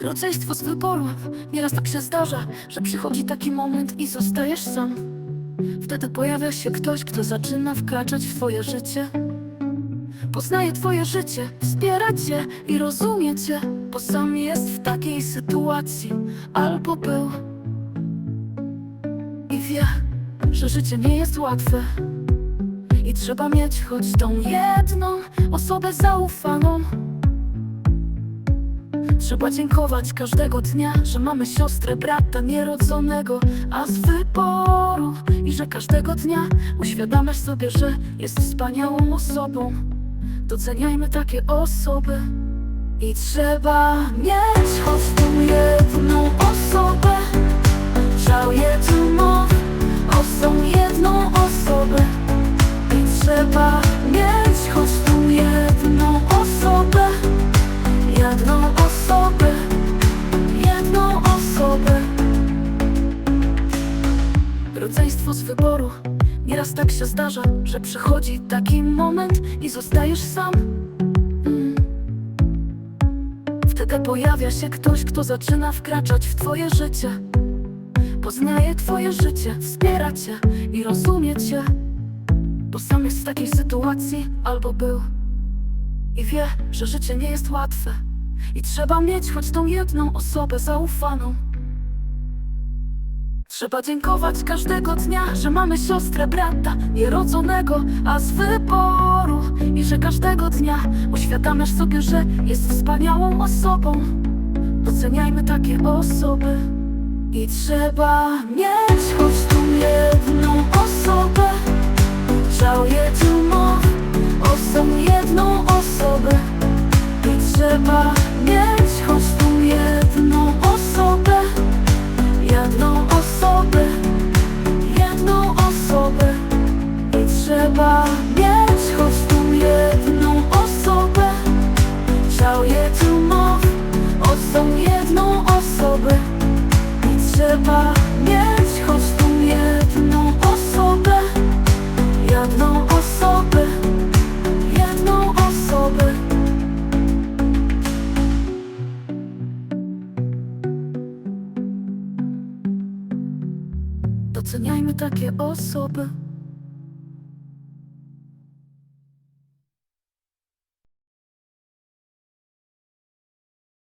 Rodzeństwo z wyboru. Nieraz tak się zdarza, że przychodzi taki moment i zostajesz sam. Wtedy pojawia się ktoś, kto zaczyna wkraczać w twoje życie. Poznaje twoje życie, wspiera cię i rozumie cię Bo sam jest w takiej sytuacji. Albo był. I wie, że życie nie jest łatwe. I trzeba mieć choć tą jedną osobę zaufaną Trzeba dziękować każdego dnia, że mamy siostrę, brata nierodzonego, a z wyboru I że każdego dnia uświadamiasz sobie, że jest wspaniałą osobą. Doceniajmy takie osoby I trzeba mieć choć tą jedną Nieraz tak się zdarza, że przychodzi taki moment i zostajesz sam. Mm. Wtedy pojawia się ktoś, kto zaczyna wkraczać w twoje życie. Poznaje twoje życie, wspiera cię i rozumie cię. Bo sam jest w takiej sytuacji albo był. I wie, że życie nie jest łatwe. I trzeba mieć choć tą jedną osobę zaufaną Trzeba dziękować każdego dnia, że mamy siostrę, brata Nierodzonego, a z wyboru. I że każdego dnia uświadamiasz sobie, że jest wspaniałą osobą. Doceniajmy takie osoby. I trzeba mieć choć tą jedną osobę. Żałuję tu mow o tą jedną osobę. I trzeba Doceniajmy takie osoby